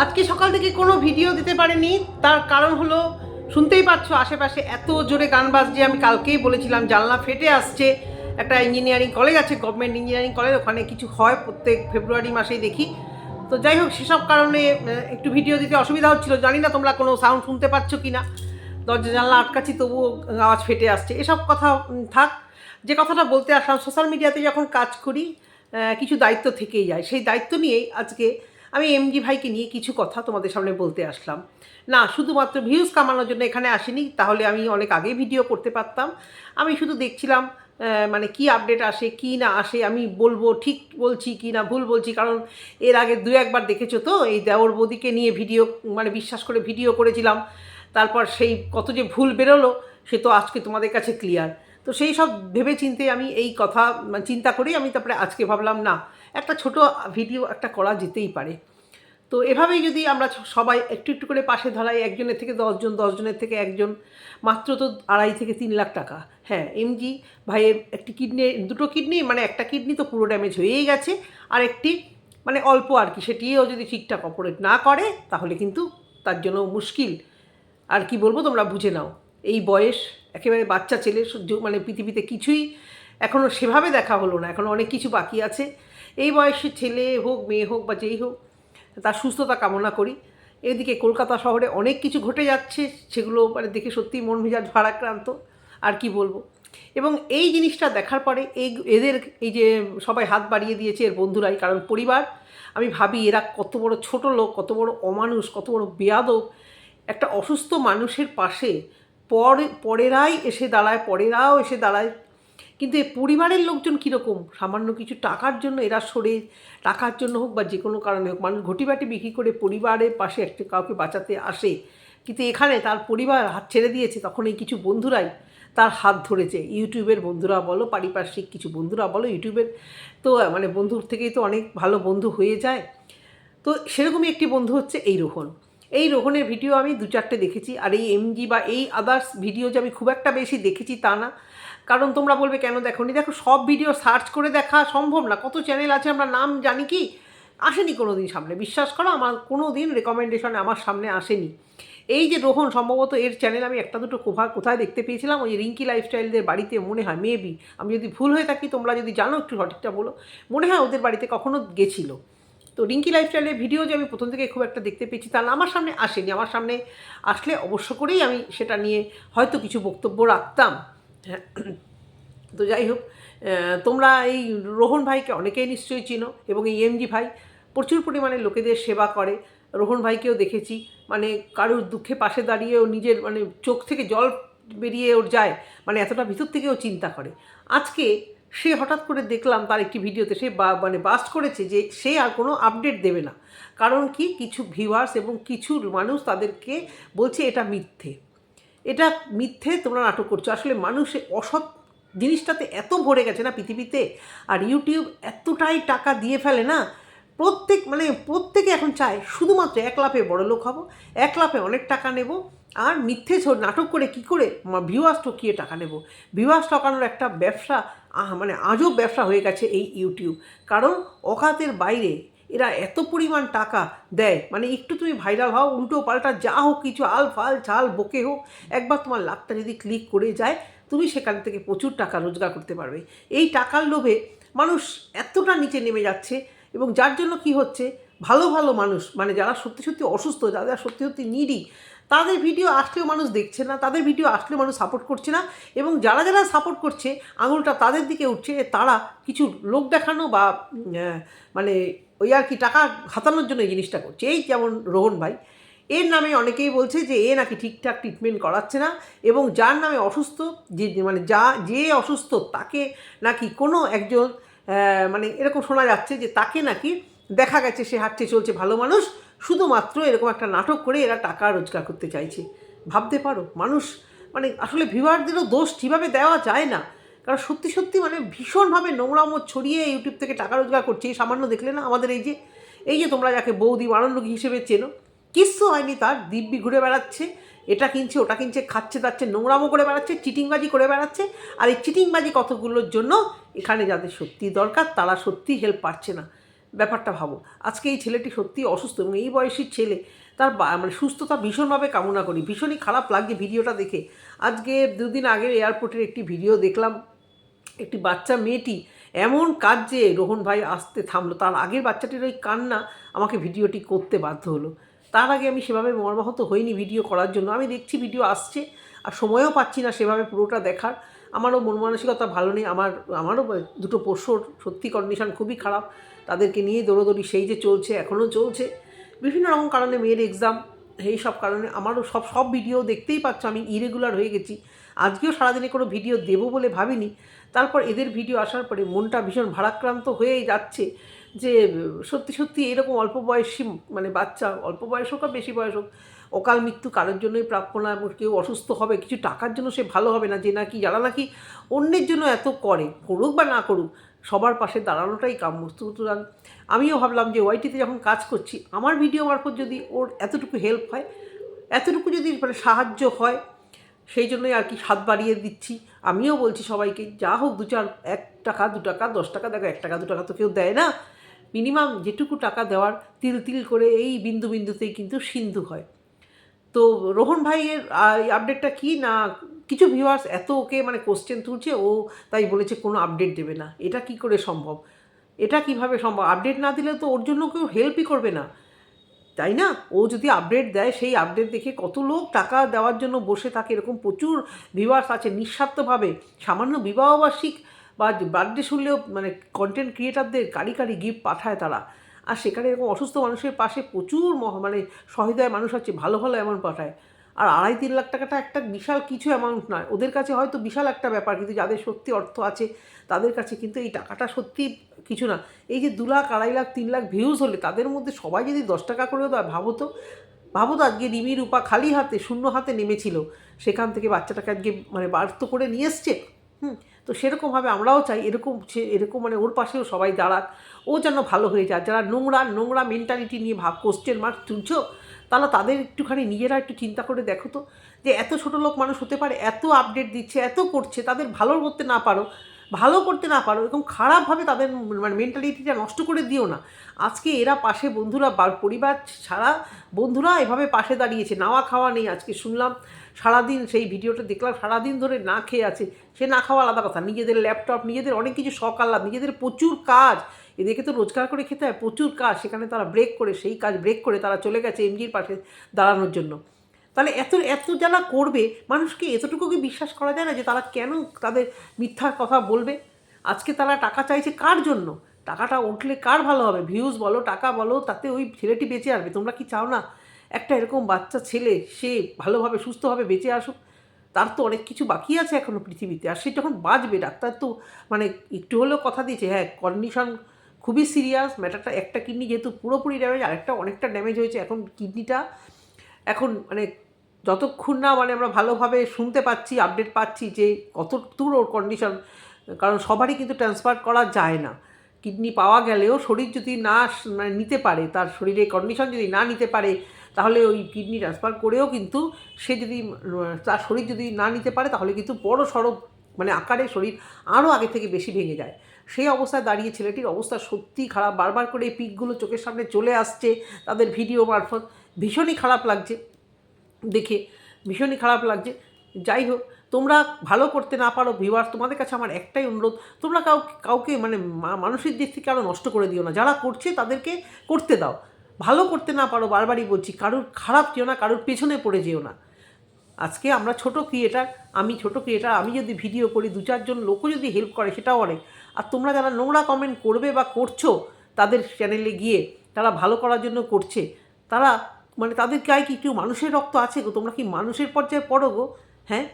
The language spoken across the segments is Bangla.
আজকে সকাল থেকে কোনো ভিডিও দিতে পারিনি। তার কারণ হলো, শুনতেই পাচ্ছ আশেপাশে এত জোরে গান বাজছে। আমি কালকেই বলেছিলাম, জানলা ফেটে আসছে। একটা ইঞ্জিনিয়ারিং কলেজ আছে গভর্নমেন্ট ইঞ্জিনিয়ারিং কলেজ ওখানে কিছু হয় প্রত্যেক ফেব্রুয়ারি মাসেই দেখি। তো যাই হোক, সেসব কারণে একটু ভিডিও দিতে অসুবিধা হচ্ছিল। জানি না তোমরা কোনো সাউন্ড শুনতে পাচ্ছ কি না দরজা, জানলা আটকাচ্ছি, তবুও আওয়াজ ফেটে আসছে। এসব কথা থাক। যে কথাটা বলতে আসলাম সোশ্যাল মিডিয়াতে যখন কাজ করি কিছু দায়িত্ব থেকেই যায়। সেই দায়িত্ব নিয়েই আজকে আমি এমজি ভাইকে নিয়ে কিছু কথা তোমাদের সামনে বলতে আসলাম। না, শুধুমাত্র ভিউজ কামানোর জন্য এখানে আসিনি, তাহলে আমি অনেক আগে ভিডিও করতে পারতাম। আমি শুধু দেখছিলাম মানে কি আপডেট আসে, কি না আসে, আমি বলব ঠিক বলছি কি না ভুল বলছি, কারণ এর আগে দু একবার দেখেছ তো? এই দেওর বৌদিকে নিয়ে ভিডিও মানে বিশ্বাস করে ভিডিও করেছিলাম। তারপর সেই কত যে ভুল বেরোলো, সে তো আজকে তোমাদের কাছে ক্লিয়ার তো সেই সব ভেবে চিন্তে আমি এই কথা মানে চিন্তা করেই আমি তারপরে আজকে ভাবলাম, না একটা ছোট ভিডিও একটা করা যেতেই পারে। তো এভাবেই যদি আমরা সবাই একটু একটু করে পাশে ধরাই, একজনের থেকে দশজন, দশজনের থেকে একজন, মাত্র তো আড়াই থেকে তিন লাখ টাকা। হ্যাঁ এমজি ভাইয়ের একটি কিডনি, দুটো কিডনি মানে একটা কিডনি তো পুরো ড্যামেজ হয়েই গেছে। আর একটি মানে অল্প আর কি, সেটিও যদি ঠিকঠাক অপারেট না করে, তাহলে কিন্তু তার জন্য মুশকিল। আর কি বলব, তোমরা বুঝে নাও। এই বয়স, একেবারে বাচ্চা ছেলে মানে পৃথিবীতে কিছুই এখনও সেভাবে দেখা হলো না। এখনও অনেক কিছু বাকি আছে। এই বয়সে ছেলে হোক, মেয়ে হোক বা যেই হোক, তার সুস্থতা কামনা করি। এদিকে কলকাতা শহরে অনেক কিছু ঘটে যাচ্ছে, সেগুলো মানে দেখে সত্যিই মন মেজাজ ভারাক্রান্ত, আর কি বলব? এবং এই জিনিসটা দেখার পরে এই এদের এই যে সবাই হাত বাড়িয়ে দিয়েছে এর বন্ধুরাই, কারণ পরিবার, আমি ভাবি এরা কত বড় ছোট লোক, কত বড় অমানুষ, কত বড় বেয়াদব। একটা অসুস্থ মানুষের পাশে পর, পরেরাই এসে দাঁড়ায়, পরেরাও এসে দাঁড়ায় কিন্তু এই পরিবারের লোকজন কীরকম? সামান্য কিছু টাকার জন্য এরা সরে টাকার জন্য হোক বা যে কোনো কারণে হোক, মানুষ ঘটিবাটি বিক্রি করে পরিবারের পাশে একটা কাউকে বাঁচাতে আসে। কিন্তু এখানে তার পরিবার হাত ছেড়ে দিয়েছে তখন এই কিছু বন্ধুরাই তার হাত ধরেছে। ইউটিউবের বন্ধুরা বলো, পারিপার্শ্বিক কিছু বন্ধুরা বলো, ইউটিউবের তো মানে বন্ধুর থেকেই তো অনেক ভালো বন্ধু হয়ে যায়। তো সেরকমই একটি বন্ধু হচ্ছে এই রোহন। এই রোহনের ভিডিও আমি দু চারটে দেখেছি, আর এই এমজি বা এই আদার্স ভিডিও যে আমি খুব একটা বেশি দেখেছি তা না। কারণ তোমরা বলবে, কেন দেখো নি দেখো, সব ভিডিও সার্চ করে দেখা সম্ভব না। কত চ্যানেল আছে, আমরা নাম জানি কি? আসেনি কোনো দিন সামনে। বিশ্বাস করো, আমার কোনো দিন রেকমেন্ডেশনে আমার সামনে আসেনি। এই যে রোহন, সম্ভবত এর চ্যানেল আমি একটা দুটো কোথায় কোথায় দেখতে পেয়েছিলাম, ওই রিঙ্কি লাইফস্টাইলদের বাড়িতে, মনে হয় মেবি আমি যদি ভুল হয়ে থাকি, তোমরা যদি জানো একটু সঠিকটা বলো। মনে হয় ওদের বাড়িতে কখনো গেছিল। তো রিঙ্কি লাইফস্টাইলের ভিডিও যে আমি প্রথম থেকে খুব একটা দেখতে পেয়েছি তাহলে আমার সামনে আসেনি। আমার সামনে আসলে অবশ্য করেই আমি সেটা নিয়ে হয়তো কিছু বক্তব্য রাখতাম। হ্যাঁ তো যাই হোক তোমরা এই রোহন ভাইকে অনেকেই নিশ্চয়ই চিনো এবং এই এমজি ভাই প্রচুর পরিমাণে লোকেদের সেবা করে। রোহন ভাইকেও দেখেছি মানে কারোর দুঃখে পাশে দাঁড়িয়ে ও নিজের মানে চোখ থেকে জল বেরিয়ে ওর যায় মানে এতটা ভিতর থেকেও চিন্তা করে। আজকে সে হঠাৎ করে দেখলাম তার একটি ভিডিওতে, সে বা মানে বাস্ট করেছে যে সে আর কোনো আপডেট দেবে না। কারণ কি? কিছু ভিউয়ার্স এবং কিছু মানুষ তাদেরকে বলছে এটা মিথ্যে। এটা মিথ্যে তোমরা নাটক করছ। আসলে মানুষ অসৎ জিনিসটাতে এত ভরে গেছে না পৃথিবীতে, আর ইউটিউব এতটাই টাকা দিয়ে ফেলে না, প্রত্যেক মানে প্রত্যেকে এখন চায় শুধুমাত্র এক লাফে বড় লোক হব, এক লাফে অনেক টাকা নেব, আর মিথ্যে ছো- নাটক করে কি করে ভিউয়ার্স ঠকিয়ে টাকা নেব। ভিউয়ার্স ঠকানোর একটা ব্যবসা মানে আজব ব্যবসা হয়ে গেছে এই ইউটিউব কারণ অকাতের বাইরে এরা এত পরিমাণ টাকা দেয়। মানে একটু তুমি ভাইরাল হও, উল্টো পাল্টা যা হোক কিছু, আল ফাল চাল বকে হোক, একবার তোমার লাভটা যদি ক্লিক করে যায়, তুমি সেখান থেকে প্রচুর টাকা রোজগার করতে পারবে। এই টাকার লোভে মানুষ এতটা নিচে নেমে যাচ্ছে এবং যার জন্য কি হচ্ছে, ভালো ভালো মানুষ মানে যারা সত্যি সত্যি অসুস্থ, যারা সত্যি সত্যি নিডি তাদের ভিডিও আসলেও মানুষ দেখছে না, তাদের ভিডিও আসলেও মানুষ সাপোর্ট করছে না এবং যারা যারা সাপোর্ট করছে, আঙুলটা তাদের দিকে উঠছে তারা কিছু লোক দেখানো বা মানে ওই আর কি টাকা হাতানোর জন্য এই জিনিসটা করছে। এই যেমন রোহন ভাই, এর নামে অনেকেই বলছে যে এ নাকি ঠিকঠাক ট্রিটমেন্ট করাচ্ছে না এবং যার নামে অসুস্থ, যে মানে যা, যে অসুস্থ তাকে নাকি কোনো একজন মানে এরকম শোনা যাচ্ছে যে তাকে নাকি দেখা গেছে সে হাঁটছে, চলছে ভালো মানুষ, শুধুমাত্র এরকম একটা নাটক করে এরা টাকা রোজগার করতে চাইছে। ভাবতে পারো, মানুষ মানে আসলে ভিউয়ারদেরও দোষ কীভাবে দেওয়া যায় না। কারণ সত্যি সত্যি মানে ভীষণভাবে নোংরামো ছড়িয়ে ইউটিউব থেকে টাকা রোজগার করছে। এই সামান্য দেখলে না আমাদের এই যে এই যে তোমরা যাকে বৌদি বারান্নকি হিসেবে চেনো, কিচ্ছু হয়নি তার, দিব্যি ঘুরে বেড়াচ্ছে, এটা কিনছে, ওটা কিনছে, খাচ্ছে, দাচ্ছে, নোংরামো করে বেড়াচ্ছে, চিটিংবাজি করে বেড়াচ্ছে, আর এই চিটিংবাজি কতগুলোর জন্য? এখানে যাদের সত্যি দরকার, তারা সত্যি হেল্প পাচ্ছে না। ব্যাপারটা ভাবো, আজকে এই ছেলেটি সত্যিই অসুস্থ এবং এই বয়সী ছেলে, তার মানে সুস্থতা ভীষণভাবে কামনা করি। ভীষণই খারাপ লাগছে ভিডিওটা দেখে। আজকে দুদিন আগে এয়ারপোর্টের একটি ভিডিও দেখলাম একটি বাচ্চা মেয়েটি এমন কাজ যে রোহন ভাই আসতে থামলো। তার আগের বাচ্চাটির ওই কান্না আমাকে ভিডিওটি করতে বাধ্য হলো। তার আগে আমি সেভাবে মর্মাহত হইনি ভিডিও করার জন্য। আমি দেখছি ভিডিও আসছে আর সময়ও পাচ্ছি না সেভাবে পুরোটা দেখার। আমারও মন মানসিকতা ভালো নেই। আমার, আমারও দুটো পোষ্যর সত্যি কন্ডিশন খুবই খারাপ। তাদেরকে নিয়ে দৌড়োদৌড়ি সেই যে চলছে, এখনও চলছে। বিভিন্ন রকম কারণে মেয়ের এক্সাম এই সব কারণে আমারও সব সব ভিডিও দেখতেই পাচ্ছ। আমি ইরেগুলার হয়ে গেছি। আজকেও সারাদিনে কোনো ভিডিও দেবো বলে ভাবিনি। তারপর এদের ভিডিও আসার পরে মনটা ভীষণ ভারাক্রান্ত হয়েই যাচ্ছে যে, সত্যি সত্যি এরকম অল্প বয়সী মানে বাচ্চা, অল্প বয়স হোক আর বেশি বয়স হোক, অকাল মৃত্যু কারোর জন্যই প্রাপ্য না কেউ অসুস্থ হবে, কিছু টাকার জন্য সে ভালো হবে না, যে নাকি, যারা নাকি অন্যের জন্য এত করে, করুক বা না করুক, সবার পাশে দাঁড়ানোটাই কাম্য। সুতরাং আমিও ভাবলাম যে ওয়াইটিতে যখন কাজ করছি, আমার ভিডিও মারফত যদি ওর এতটুকু হেল্প হয়, এতটুকু যদি মানে সাহায্য হয় সেই জন্যই আর কি হাত বাড়িয়ে দিচ্ছি। আমিও বলছি সবাইকে, যা হোক দু চার, এক টাকা, দু টাকা, দশ টাকা, দেখো এক টাকা, দু টাকা তো কেউ দেয় না। মিনিমাম যেটুকু টাকা দেওয়ার, তিল তিল করে এই বিন্দু বিন্দুতেই কিন্তু সিন্ধু হয়। তো রোহন ভাইয়ের আপডেটটা কি না, কিছু ভিউয়ার্স এত ওকে মানে কোশ্চেন তুলছে, ও তাই বলেছে কোনো আপডেট দেবে না। এটা কি করে সম্ভব? এটা কীভাবে সম্ভব? আপডেট না দিলে তো ওর জন্য কেউ হেল্পই করবে না। তাই না? ও যদি আপডেট দেয়, সেই আপডেট দেখে কত লোক টাকা দেওয়ার জন্য বসে থাকে, এরকম প্রচুর ভিউয়ার্স আছে। নিঃস্বার্থভাবে সামান্য বিবাহবার্ষিক বা বার্থডে শুনলেও মানে কন্টেন্ট ক্রিয়েটারদের কারি কারি গিফট পাঠায় তারা। আর সেখানে এরকম অসুস্থ মানুষের পাশে প্রচুর মানে সহৃদয় মানুষ আছে, ভালো ভালো এমন পাঠায়। আর আড়াই তিন লাখ টাকাটা একটা বিশাল কিছু অ্যামাউন্ট নয়। ওদের কাছে হয়তো বিশাল একটা ব্যাপার, কিন্তু যাদের সত্যি অর্থ আছে, তাদের কাছে কিন্তু এই টাকাটা সত্যি কিছু না। এই যে দু লাখ, আড়াই লাখ, তিন লাখ ভিউজ হলে তাদের মধ্যে সবাই যদি দশ টাকা করেও দেয় ভাবো তো ভাবো তো আজকে রিমি, রূপা খালি হাতে, শূন্য হাতে নেমেছিল, সেখান থেকে বাচ্চাটাকে আজকে মানে বার্থ করে নিয়ে এসছে, হুম, তো সেরকমভাবে আমরাও চাই, এরকম এরকম মানে ওর পাশেও সবাই দাঁড়াক। ও যেন ভালো হয়ে যায়, যারা নোংরা নোংরা মেন্টালিটি নিয়ে ভাব কোশ্চেন মার্ক তুলছো তাহলে তাদের একটুখানি নিজেরা একটু চিন্তা করে দেখো তো যে এত ছোট লোক মানুষ হতে পারে, এত আপডেট দিচ্ছে, এত করছে, তাদের ভালো করতে না পারো, ভালো করতে না পারো, এরকম খারাপভাবে তাদের মানে মেন্টালিটিটা নষ্ট করে দিও না। আজকে এরা পাশে বন্ধুরা পরিবার ছাড়া বন্ধুরা এভাবে পাশে দাঁড়িয়েছে, নাওয়া খাওয়া নেই আজকে শুনলাম, সারাদিন সেই ভিডিওটা দেখলাম, সারাদিন ধরে না খেয়ে আছে, সে না খাওয়া আলাদা কথা, নিজেদের ল্যাপটপ নিজেদের অনেক কিছু শখ আহ্লাদ, নিজেদের প্রচুর কাজ এদেরকে তো রোজগার করে খেতে হয়, প্রচুর কাজ, সেখানে তারা ব্রেক করে, সেই কাজ ব্রেক করে তারা চলে গেছে এমজির পাশে দাঁড়ানোর জন্য। তাহলে এত এত যারা করবে, মানুষকে এতটুকু কি বিশ্বাস করা যায় না যে তারা কেন তাদের মিথ্যার কথা বলবে? আজকে তারা টাকা চাইছে কার জন্য? টাকাটা উঠলে কার ভালো হবে? ভিউজ বলো, টাকা বলো, তাতে ওই ছেলেটি বেঁচে আসবে। তোমরা কি চাও না একটা এরকম বাচ্চা ছেলে, সে ভালোভাবে, সুস্থভাবে বেঁচে আসুক? তার তো অনেক কিছু বাকি আছে এখনও পৃথিবীতে। আর সে যখন বাঁচবে, ডাক্তার তো মানে একটু হলেও কথা দিয়েছে হ্যাঁ কন্ডিশন খুবই সিরিয়াস ম্যাটারটা একটা কিডনি যেহেতু পুরোপুরি ড্যামেজ আরেকটা অনেকটা ড্যামেজ হয়েছে, এখন কিডনিটা, এখন মানে যতক্ষণ না মানে আমরা ভালোভাবে শুনতে পাচ্ছি আপডেট পাচ্ছি যে কত দূর ওর কন্ডিশন কারণ সবারই কিন্তু ট্রান্সফার করা যায় না। কিডনি পাওয়া গেলেও শরীর যদি না মানে নিতে পারে, তার শরীরে কন্ডিশন যদি না নিতে পারে, তাহলে ওই কিডনি ট্রান্সফার করেও কিন্তু সে যদি, তার শরীর যদি না নিতে পারে, তাহলে কিন্তু বড় সড়ো মানে আকারে শরীর আরও আগে থেকে বেশি ভেঙে যায়। সেই অবস্থায় দাঁড়িয়ে ছেলেটির অবস্থা সত্যিই খারাপ। বারবার করে এই পিকগুলো চোখের সামনে চলে আসছে তাদের ভিডিও মারফত। ভীষণই খারাপ লাগছে দেখে, ভীষণই খারাপ লাগছে। যাই হোক, তোমরা ভালো করতে না পারো ভিউয়ার্স তোমাদের কাছে আমার একটাই অনুরোধ, তোমরা কাউ, কাউকে মানে মানুষের দিক থেকে আরও নষ্ট করে দিও না। যারা করছে তাদেরকে করতে দাও। ভালো করতে না পারো বারবারই বলছি, কারোর খারাপ যেও না, কারোর পেছনে পড়ে যেও না। আজকে আমরা ছোট ক্রিয়েটার, আমি ছোট ক্রিয়েটার, আমি যদি ভিডিও করি দু চারজন লোকও যদি হেল্প করে, সেটাও অনেক। আর তোমরা যারা নোংরা কমেন্ট করবে বা করছ তাদের চ্যানেলে গিয়ে, তারা ভালো করার জন্য করছে, তারা মানে তাদের গায়ে কি কেউ মানুষের রক্ত আছে গো? তোমরা কি মানুষের পর্যায়ে পড়ো গো? হ্যাঁ?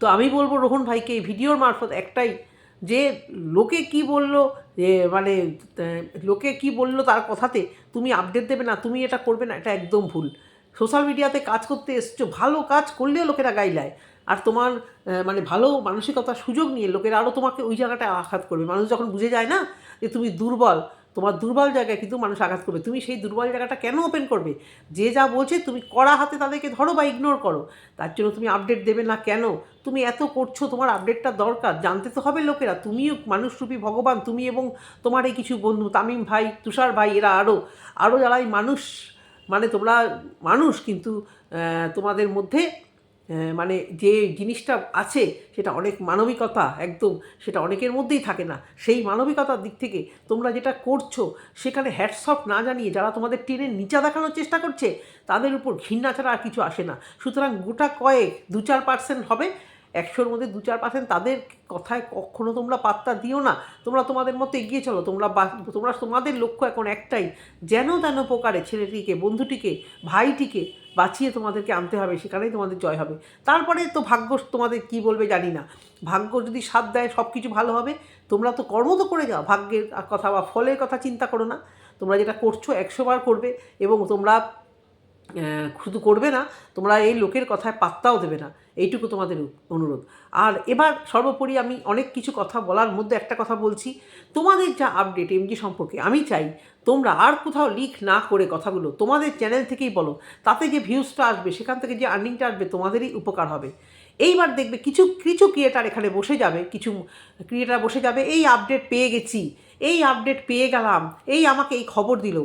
তো আমি বলব রোহন ভাইকে, এই ভিডিওর মারফত একটাই যে লোকে কি বলল মানে লোকে কি বলল তার কথাতে তুমি আপডেট দেবে না, তুমি এটা করবে না, এটা একদম ভুল। সোশ্যাল মিডিয়াতে কাজ করতে এসছো, ভালো কাজ করলেও লোকেরা গাইলায় আর তোমার মানে ভালো মানসিকতার সুযোগ নিয়ে লোকেরা আরও তোমাকে ওই জায়গাটায় আঘাত করবে। মানুষ যখন বুঝে যায় না যে তুমি দুর্বল, তোমার দুর্বল জায়গায় কিন্তু মানুষ আঘাত করবে। তুমি সেই দুর্বল জায়গাটা কেন ওপেন করবে? যে যা বলছে তুমি কড়া হাতে তাদেরকে ধরো বা ইগনোর করো। তার জন্য তুমি আপডেট দেবে না কেন? তুমি এত করছ, তোমার আপডেটটা দরকার। জানতে তো হবে লোকেরা। তুমিও মানুষরূপী ভগবান, তুমি এবং তোমার এই কিছু বন্ধু, তামিম ভাই, তুষার ভাই, এরা আরও আরও যারা এই মানুষ মানে তোমরা মানুষ কিন্তু তোমাদের মধ্যে মানে যে জিনিসটা আছে সেটা অনেক মানবিকতা, একদম সেটা অনেকের মধ্যেই থাকে না। সেই মানবিকতার দিক থেকে তোমরা যেটা করছ, সেখানে হ্যাটসঅফ না জানিয়ে যারা তোমাদের ট্রেনের নিচা দেখানোর চেষ্টা করছে, তাদের উপর ঘৃণা ছাড়া আর কিছু আসে না। সুতরাং গোটা কয়েক দু চার পার্সেন্ট হবে একশোর মধ্যে দু চার পার্সেন্ট তাদের কথায় কখনো তোমরা পাত্তা দিও না। তোমরা তোমাদের মতো এগিয়ে চলো। তোমরা তোমরা তোমাদের লক্ষ্য এখন একটাই, যেন তেন প্রকারে ছেলেটিকে, বন্ধুটিকে, ভাইটিকে বাঁচিয়ে তোমাদেরকে আনতে হবে, সেখানেই তোমাদের জয় হবে। তারপরে তো ভাগ্য তোমাদের কি বলবে জানি না। ভাগ্য যদি সাথ দেয় সব কিছু ভালো হবে। তোমরা তো কর্ম তো করে যাও। ভাগ্যের কথা বা ফলের কথা চিন্তা করো না। তোমরা যেটা করছ, একশো বার করবে এবং তোমরা শুধু করবে না, তোমরা এই লোকের কথায় পাত্তাও দেবে না। এইটুকু তোমাদের অনুরোধ। আর এবার সর্বোপরি আমি অনেক কিছু কথা বলার মধ্যে একটা কথা বলছি। তোমাদের যা আপডেট এমজি সম্পর্কে আমি চাই, তোমরা আর কোথাও লিক না করে কথাগুলো তোমাদের চ্যানেল থেকেই বলো। তাতে যে ভিউজটা আসবে, সেখান থেকে যে আর্নিংটা আসবে, তোমাদেরই উপকার হবে। এইবার দেখবে কিছু কিছু ক্রিয়েটার এখানে বসে যাবে, কিছু ক্রিয়েটার বসে যাবে, এই আপডেট পেয়ে গেছি, এই আপডেট পেয়ে গেলাম, এই আমাকে এই খবর দিল।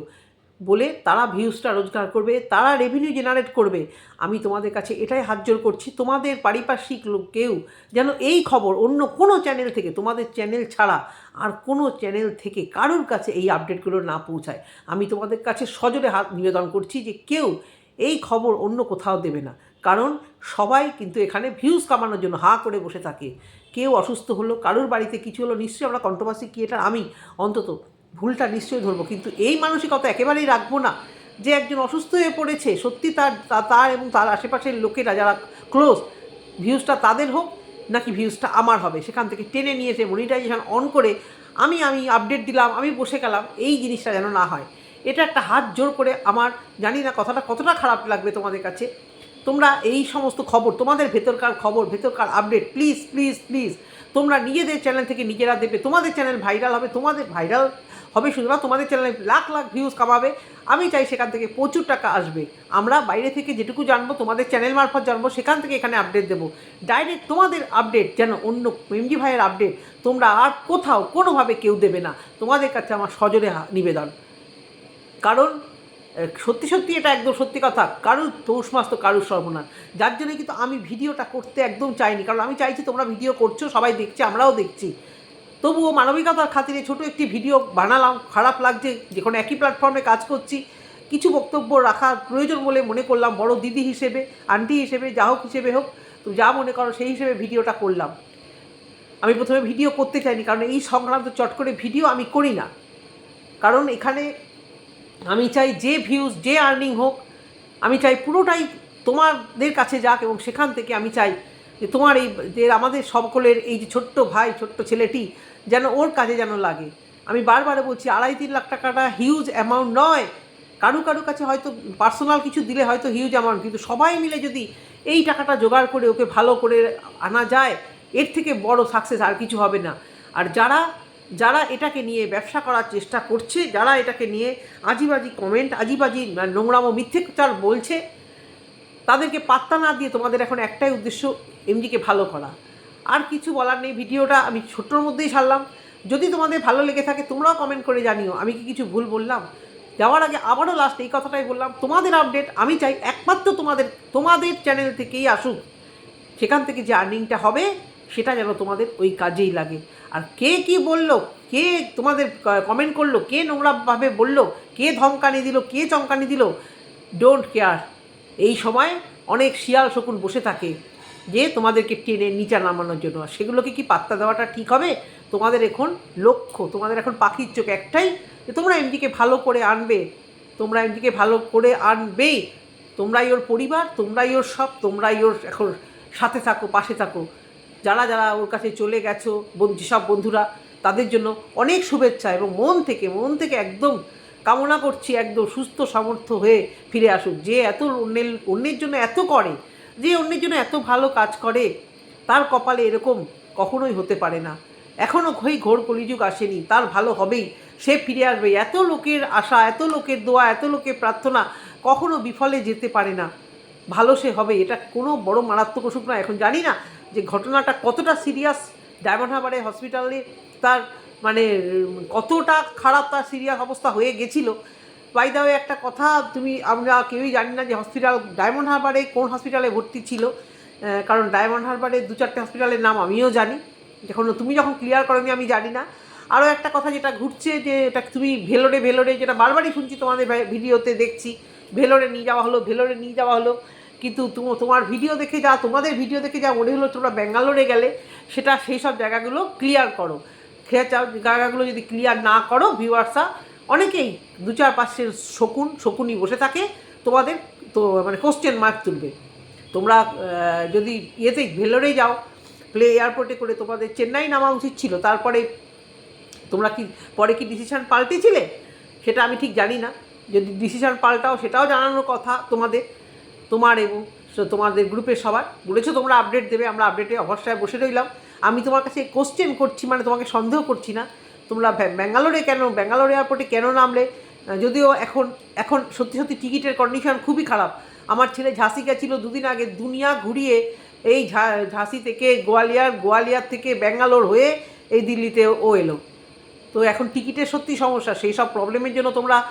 বলে তারা ভিউজটা রোজগার করবে, তারা রেভিনিউ জেনারেট করবে। আমি তোমাদের কাছে এটাই হাত জোর করছি, তোমাদের পারিপার্শ্বিক লোক কেউ যেন এই খবর অন্য কোনো চ্যানেল থেকে, তোমাদের চ্যানেল ছাড়া আর কোনো চ্যানেল থেকে কারোর কাছে এই আপডেটগুলো না পৌঁছায়। আমি তোমাদের কাছে সজোরে হাত নিবেদন করছি যে কেউ এই খবর অন্য কোথাও দেবে না। কারণ সবাই কিন্তু এখানে ভিউজ কামানোর জন্য হা করে বসে থাকে। কেউ অসুস্থ হলো, কারোর বাড়িতে কিছু হলো, নিশ্চয়ই আমরা কন্ট্রোভার্সি ক্রিয়েটার আমি। অন্তত ভুলটা নিশ্চয়ই ধরবো, কিন্তু এই মানসিকতা একেবারেই রাখব না যে একজন অসুস্থ হয়ে পড়েছে, সত্যি তার তার এবং তার আশেপাশের লোকেরা যারা ক্লোজ ভিউজটা তাদের হোক নাকি ভিউজটা আমার হবে, সেখান থেকে টেনে নিয়ে এসে মনিটাইজেশন অন করে আমি আমি আপডেট দিলাম, আমি বসে গেলাম, এই জিনিসটা যেন না হয়। এটা একটা হাত জোর করে আমার, জানি না কথাটা কতটা খারাপ লাগবে তোমাদের কাছে। তোমরা এই সমস্ত খবর, তোমাদের ভেতরকার খবর, ভেতরকার আপডেট প্লিজ প্লিজ প্লিজ তোমরা নিজেদের চ্যানেল থেকে নিজেরা দেবে তোমাদের চ্যানেল ভাইরাল হবে, তোমাদের ভাইরাল হবে না তোমাদের চ্যানেলে লাখ লাখ ভিউজ কামাবে। আমি চাই সেখান থেকে প্রচুর টাকা আসবে। আমরা বাইরে থেকে যেটুকু জানব, তোমাদের চ্যানেল মারফত জানব, সেখান থেকে এখানে আপডেট দেবো। ডাইরেক্ট তোমাদের আপডেট যেন অন্য এমজি ভাইয়ের আপডেট তোমরা আর কোথাও কোনোভাবে কেউ দেবে না। তোমাদের কাছে আমার সজোরে হা- নিবেদন। কারণ সত্যি সত্যি এটা একদম সত্যি কথা। কারুর পৌষ মাস তো কারুর সর্বনাশ। যার জন্য কিন্তু আমি ভিডিওটা করতে একদম চাইনি। কারণ আমি চাইছি তোমরা ভিডিও করছ, সবাই দেখছে, আমরাও দেখছি। তবুও মানবিকতার খাতিরে ছোট একটি ভিডিও বানালাম। খারাপ লাগছে, যখন একই প্ল্যাটফর্মে কাজ করছি। কিছু বক্তব্য রাখার প্রয়োজন বলে মনে করলাম, বড় দিদি হিসেবে আন্টি হিসেবে, যা হোক হিসেবে হোক, তো যা মনে করো সেই হিসেবে ভিডিওটা করলাম। আমি প্রথমে ভিডিও করতে চাইনি, কারণ এই সংক্রান্ত চট করে ভিডিও আমি করি না। কারণ এখানে আমি চাই যে ভিউজ যে আর্নিং হোক, আমি চাই পুরোটাই তোমাদের কাছে যাক এবং সেখান থেকে আমি চাই যে তোমার এই, যে আমাদের সকলের এই যে ছোট্ট ভাই, ছোট্ট ছেলেটি যেন ওর কাজে যেন লাগে। আমি বারবার বলছি, আড়াই তিন লাখ টাকাটা হিউজ অ্যামাউন্ট নয়। কারু কারু কাছে হয়তো পার্সোনাল কিছু দিলে হয়তো হিউজ অ্যামাউন্ট কিন্তু সবাই মিলে যদি এই টাকাটা জোগাড় করে ওকে ভালো করে আনা যায়, এর থেকে বড় সাকসেস আর কিছু হবে না। আর যারা যারা এটাকে নিয়ে ব্যবসা করার চেষ্টা করছে, যারা এটাকে নিয়ে আজিবাজি কমেন্ট আজিবাজি নোংরামো মিথ্যেচার বলছে, তাদেরকে পাত্তা না দিয়ে তোমাদের এখন একটাই উদ্দেশ্য এমজিকে ভালো করা। আর কিছু বলার নেই, ভিডিওটা আমি ছোট্টর মধ্যেই সারলাম। যদি তোমাদের ভালো লেগে থাকে, তোমরাও কমেন্ট করে জানিও। আমি কি কিছু ভুল বললাম? যাওয়ার আগে আবারও লাস্ট এই কথাটাই বললাম, তোমাদের আপডেট আমি চাই একমাত্র তোমাদের তোমাদের চ্যানেল থেকেই আসুক। সেখান থেকে যে আর্নিংটা হবে, সেটা যেন তোমাদের ওই কাজেই লাগে। আর কে কি বলল, কে তোমাদের কমেন্ট করল, কে নোংরাভাবে বলল, কে ধমকানি দিল, কে চমকানি দিল ডোন্ট কেয়ার এই সময় অনেক শিয়াল শকুন বসে থাকে। যে তোমাদেরকে টেনে নিচা নামানোর জন্য। সেগুলোকে কি পাত্তা দেওয়াটা ঠিক হবে? তোমাদের এখন লক্ষ্য, তোমাদের এখন পাখির চোখ একটাই যে তোমরা এমডিকে ভালো করে আনবে, তোমরা এমডিকে ভালো করে আনবেই তোমরাই ওর পরিবার, তোমরাই ওর সব, তোমরাই ওর এখন সাথে থাকো, পাশে থাকো। যারা যারা ওর কাছে চলে গেছো যেসব বন্ধুরা, তাদের জন্য অনেক শুভেচ্ছা এবং মন থেকে মন থেকে একদম কামনা করছি, একদম সুস্থ, সামর্থ্য হয়ে ফিরে আসুক। যে এত অন্যের অন্যের জন্য এত করে যে অন্যের জন্য এত ভালো কাজ করে, তার কপালে এরকম কখনোই হতে পারে না। এখনও ঘই ঘোর কলিযুগ আসেনি, তার ভালো হবেই। সে ফিরে আসবে। এত লোকের আশা, এত লোকের দোয়া, এত লোকের প্রার্থনা কখনো বিফলে যেতে পারে না। ভালো সে হবে। এটা কোনো বড় মারাত্মক অসুখ না এখন জানি না যে ঘটনাটা কতটা সিরিয়াস ডায়মন্ড হারবারে হসপিটালে তার মানে কতটা খারাপ তার সিরিয়াস অবস্থা হয়ে গেছিল। বাই দা ওয়ে একটা কথা, তুমি, আমরা কেউই জানি না যে হসপিটাল ডায়মন্ড হারবারে কোন হসপিটালে ভর্তি ছিল। কারণ ডায়মন্ড হারবারে দু চারটে হসপিটালের নাম আমিও জানি। যখন তুমি যখন ক্লিয়ার করনি, আমি জানি না। আরও একটা কথা যেটা ঘুরছে, যে এটা তুমি ভেলোরে ভেলোরে যেটা বারবারই শুনছি তোমাদের ভিডিওতে দেখছি, ভেলোরে নিয়ে যাওয়া হলো, ভেলোরে নিয়ে যাওয়া হলো। কিন্তু তুম- তোমার ভিডিও দেখে যা, তোমাদের ভিডিও দেখে যা মনে হলো তোমরা ব্যাঙ্গালোরে গেলে, সেটা সেই সব জায়গাগুলো ক্লিয়ার করো। খেয়ে জায়গাগুলো যদি ক্লিয়ার না করো ভিউয়ার্সরা অনেকেই দু চার পাঁচের শকুন শকুনি বসে থাকে, তোমাদের তো মানে কোশ্চেন মার্ক তুলবে। তোমরা যদি ইয়েতে ভেলোরে যাও, প্লে এয়ারপোর্টে করে তোমাদের চেন্নাই নামা উচিত ছিল, তারপরে তোমরা কি, পরে কি ডিসিশন পাল্টেছিলে? সেটা আমি ঠিক জানি না। যদি ডিসিশান পাল্টাও, সেটাও জানানোর কথা তোমাদের, তোমার এবং তোমাদের গ্রুপের সবার। বলেছ তোমরা আপডেট দেবে, আমরা আপডেটে অবস্থায় বসে রইলাম। আমি তোমার কাছে কোশ্চেন করছি মানে তোমাকে সন্দেহ করছি না। তোমরা ব্যাঙ্গ- ব্যাঙ্গালোরে কেন, ব্যাঙ্গালোর এয়ারপোর্টে কেন নামলে? যদিও এখন এখন সত্যি সত্যি টিকিটের কন্ডিশন খুবই খারাপ। আমার ছেলে ঝাঁসি গেছিল দুদিন আগে দুনিয়া ঘুরিয়ে এই ঝা- ঝাঁসি থেকে গোয়ালিয়ার গোয়ালিয়ার থেকে ব্যাঙ্গালোর হয়ে এই দিল্লিতে ও এলো। তো এখন টিকিটের সত্যি সমস্যা, সেই সব প্রবলেমের জন্য তোমরা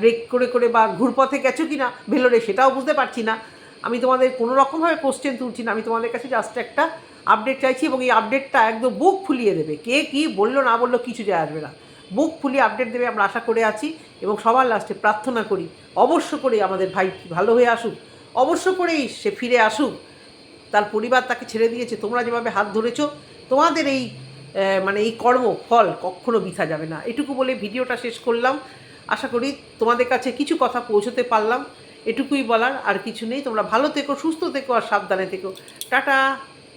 ব্রেক করে করে বা ঘুরপথে গেছো কি না ভেলোরে সেটাও বুঝতে পারছি না। আমি তোমাদের কোনো রকমভাবে কোশ্চেন তুলছি না। আমি তোমাদের কাছে জাস্ট একটা আপডেট চাইছি এবং এই আপডেটটা একদম বুক ফুলিয়ে দেবে। কে কি বলল না বলল কিছু যায় আসবে না। বুক ফুলিয়ে আপডেট দেবে আমরা আশা করে আছি এবং সবার লাস্টে প্রার্থনা করি, অবশ্য করে আমাদের ভাই ভালো হয়ে আসুক, অবশ্য করেই সে ফিরে আসুক। তার পরিবার তাকে ছেড়ে দিয়েছে, তোমরা যেভাবে হাত ধরেছ, তোমাদের এই মানে এই কর্ম, ফল কখনো বৃথা যাবে না। এটুকু বলে ভিডিওটা শেষ করলাম। আশা করি তোমাদের কাছে কিছু কথা পৌঁছতে পারলাম। এটুকুই বলার আর কিছু নেই। তোমরা ভালো থেকো সুস্থ থেকো আর সাবধানে থেকো। টাটা!